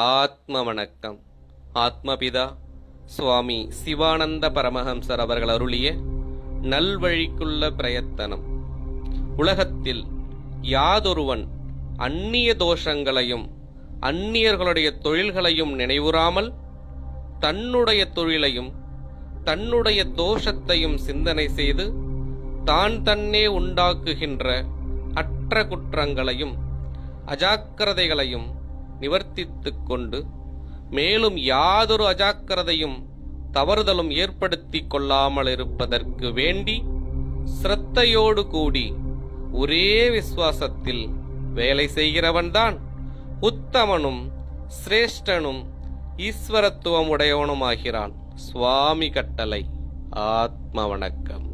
ஆத்ம வணக்கம் ஆத்மபிதா சுவாமி சிவானந்த பரமஹம்சர் அவர்கள் அருளிய நல்வழிக்குள்ள பிரயத்தனம். உலகத்தில் யாதொருவன் அந்நிய தோஷங்களையும் அந்நியர்களுடைய தொழில்களையும் நினைவுறாமல் தன்னுடைய தொழிலையும் தன்னுடைய தோஷத்தையும் சிந்தனை செய்து தான் தன்னே உண்டாக்குகின்ற அற்ற குற்றங்களையும் அஜாக்கிரதைகளையும் நிவர்த்தித்துக் கொண்டு மேலும் யாதொரு அஜாக்கிரதையும் தவறுதலும் ஏற்படுத்திக் கொள்ளாமல் இருப்பதற்கு வேண்டி சிரத்தையோடு கூடி ஒரே விசுவாசத்தில் வேலை செய்கிறவன்தான் உத்தமனும் சிரேஷ்டனும் ஈஸ்வரத்துவம் உடையவனுமாகிறான் சுவாமி கட்டளை. ஆத்ம வணக்கம்.